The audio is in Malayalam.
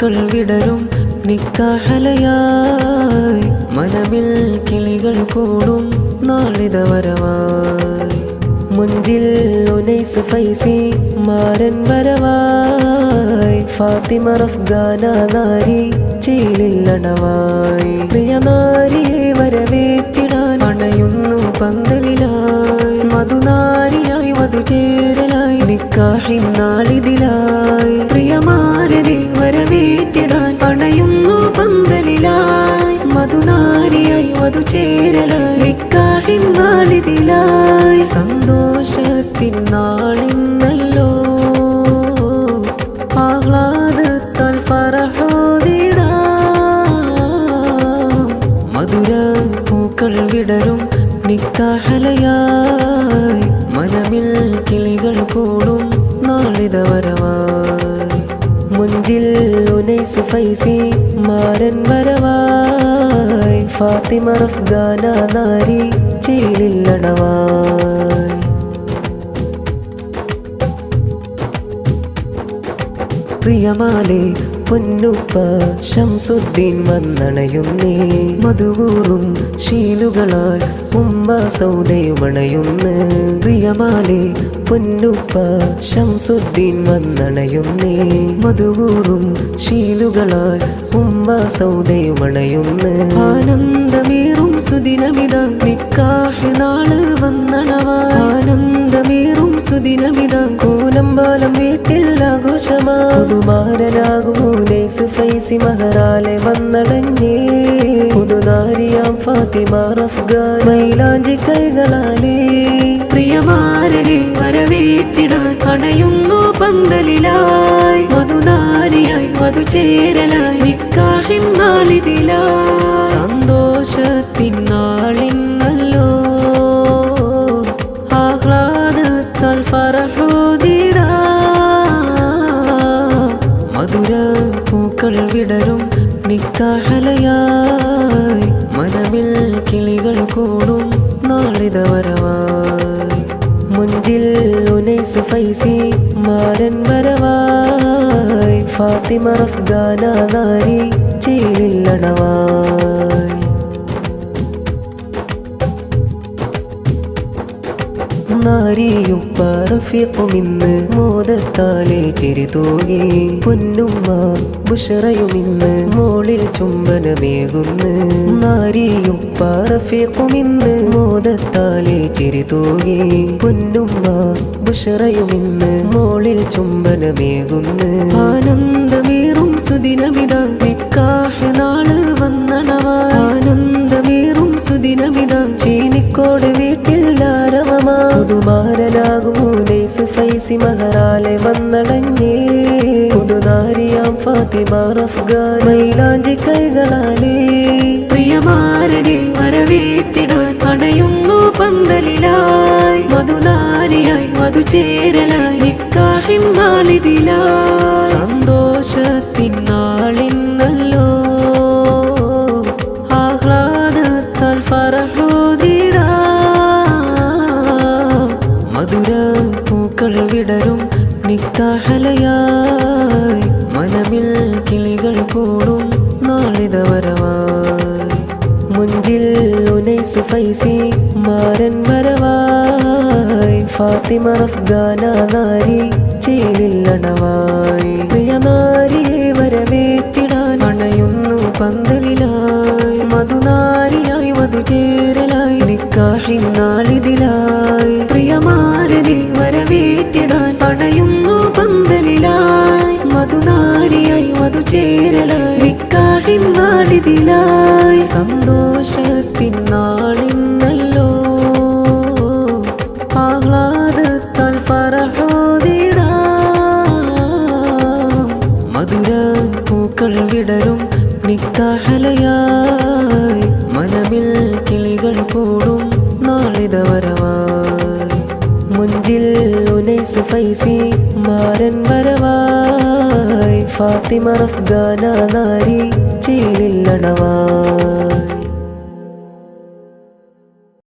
പൂക്കൾ വിടരും നിക്കാഹലയായി. മനമിൽ കിളികൾ കൂടും നാളിത വരവായി മുഞ്ചിൽ ഉനൈസ് ഫൈസി മാരൻ വരവായി. ഫാത്തിമ റഫ്ഗാന നാരി ചേലില്ലടവായി പ്രിയ നാരിയെ വരവേറ്റിടാൻ അണയുന്നു പന്തലിലായി. മധുനാരിയായി മധുചേരലായി നിക്കാഹിൻ പ്രിയമാരനെ വരവേറ്റിടാൻ പണയുന്നു പന്തലിലായി. മധുനാരിയായി മധുചേരലായി നിക്കാഹിൻ നാളിതിലായി. സന്തോഷത്തിൻ നാളിന്നല്ലോ. ആഹ്ലാദത്താൽ ഫറഹോദിടാം മധുര പൂക്കൾ വിടരും നിക്കാഹലയായി. മനമിൽ കിളികൾ കൂടും നാളിത വരവായി മുഞ്ചിൽ ഉനൈസ് ഫൈസി മാരൻ വരവായി. ഫാത്തിമ റഫ്ഗാന നാരി ചേലില്ലടവായി പ്രിയമാലെ പൊന്നുപ്പ ശംസുദ്ദീൻ വന്നണയുന്നേ. മധുവൂറും ശീലുകളാൽ ഉമ്മ സൗദയുമണയുന്ന്. പ്രിയമാലെ പൊന്നുപ്പ ശംസുദ്ദീൻ വന്നണയുന്നേ. മധുവൂറും ശീലുകളാൽ ഉമ്മ സൗദയുമണയുന്ന്. ആനന്ദമേറും സുദിനമിത നിക്കാഹ് നാൾ വന്നണവ. ആനന്ദമേറും സുദിനമിത കോലമ്പാലം വീട്ടിൽ ആഘോഷമാ പുതുമാരനാകുമോ നൈസ് ഫൈസി മഹറാലെ വന്നടഞ്ഞേ. പുതുനാരിയാം ഫാത്തിമ റഫ്ഗാൻ മൈലാഞ്ചി കൈകളാലേ. പ്രിയമാരനെ വരവേറ്റിടാൻ അണയുന്നു പന്തലിലായി. മധുനാരിയായി മധുചേരലായി നിക്കാഹിൻ നാളിതിലായി. നിക്കാഹലയായി മനമിൽ കിളികൾ കൂടും നാളിത വരവായി. മുഞ്ചിൽ ഉനൈസ് ഫൈസി മാരൻ വരവായി. ഫാത്തിമ റഫ്ഗാന നാരി ചേലില്ലടവായി നാരിയും പറഫിക്കുമിന്ന് മോദത്താലെ ചിരി പൊന്നുമ്മ ബുഷറയുമിന്ന് മോളിൽ ചുംബനമേകുന്ന്. നാരിയും പറഫിക്കുമിന്ന് മോദത്താലെ ചിരി പൊന്നുമ്മ ബുഷറയുമിന്ന് മോളിൽ ചുംബനമേകുന്ന്. ആനന്ദമേറും സുദിനമിത നിക്കാഹ് നാൾ വന്നണവ. ആനന്ദമേറും സുദിനമിത ചീനിക്കോട് വീട്ടിൽ ഫൈസി മഹറാലെ വന്നടഞ്ഞേ. പുതുനാരിയാം ഫാത്തിമ റഫ്ഗാൻ മൈലാഞ്ചി കൈകളാലേ. പ്രിയമാരനെ വരവേറ്റിടാൻ അണയുന്നു പന്തലിലായി. മധുനാരിയായി മധുചേരലായി നിക്കാഹിൻ ആഹ്ലാദത്താൽ ഫറഹോദിടാ നിക്കാഹലയായി മനമിൽ കിളികൾ കൂടും നാളിത വരവായി മുഞ്ചിൽ ഉനൈസ് ഫൈസി മാരൻ വരവായി. ഫാത്തിമ അഫ്ഗാന നാരി ചേലില്ലടവായി പ്രിയ വരവേറ്റിടാൻ അണയുന്നു പന്തലിലായി. മധുനാരിയായി മധുചേരലായി നിക്കാഹിൻ നാളിതിലായി. പ്രിയമാരനെ വരവേറ്റിടാൻ അണയുന്നു മധുനാരിയായി കാഴിമാടിതിലായി സന്തോഷത്തിൻ നാളിന്നല്ലോ ആഹ്ലാദത്താൽ ഫറഹോദിടാം മധുര പൂക്കൾ വിടരും നിക്കാഹലയായി. മനമിൽ കിളികൾ കൂടും നാളിത വരവായി മുഞ്ചിൽ ഉനൈസ് ഫൈസി മാരൻ വരവായി. ഫാത്തിമ അഫ്ഗാന നാരി ജയിലിൽ